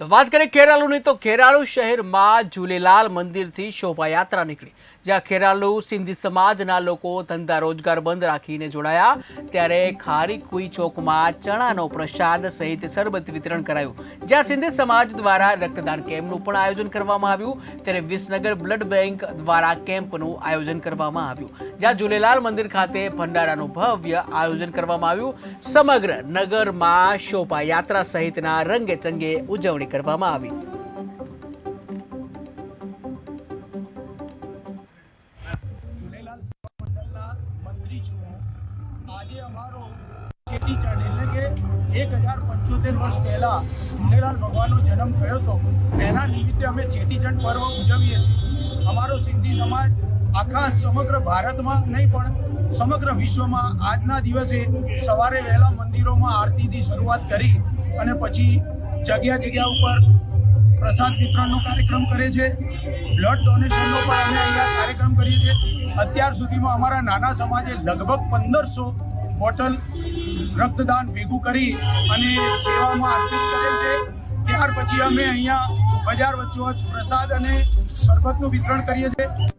તો વાત કરીએ ખેરાલુની, તો ખેરાલુ શહેરમાં ઝૂલેલાલ મંદિરથી શોભાયાત્રા નીકળી. જ્યાં ખેરાલુ સિંધી સમાજના લોકો ધંધા રોજગાર બંધ રાખીને જોડાયા. ત્યારે ખારી કુઈ ચોકમાં ચણાનો પ્રસાદ સહિત શરબત વિતરણ કરાયું. જ્યાં સિંધી સમાજ દ્વારા રક્તદાન કેમ્પનું પણ આયોજન કરવામાં આવ્યું. ત્યારે વિસનગર બ્લડ બેંક દ્વારા કેમ્પનું આયોજન કરવામાં આવ્યું. જ્યાં ઝૂલેલાલ મંદિર ખાતે ભંડારાનું ભવ્ય આયોજન કરવામાં આવ્યું. સમગ્ર નગરમાં શોભાયાત્રા સહિતના રંગે ચંગે ઉજવણી કરવામાં આવી. થયો હતો. એના નિમિત્તે અમે ચેટીચંડ પર્વ ઉજવીએ છીએ. અમારો સિંધી સમાજ આખા સમગ્ર ભારતમાં નહીં પણ સમગ્ર વિશ્વમાં આજના દિવસે સવારે વહેલા મંદિરોમાં આરતીથી શરૂઆત કરી અને પછી જગ્યા જગ્યા ઉપર પ્રસાદ વિતરણનો કાર્યક્રમ કરે છે. બ્લડ ડોનેશનનો પણ અમે અહીંયા કાર્યક્રમ કરીએ છીએ. અત્યાર સુધીમાં અમારા નાના સમાજે લગભગ પંદરસો બોટલ રક્તદાન ભેગું કરી અને સેવામાં અર્પિત કરેલ છે. ત્યાર પછી અમે અહીંયા બજાર વચ્ચોવચ પ્રસાદ અને શરબતનું વિતરણ કરીએ છીએ.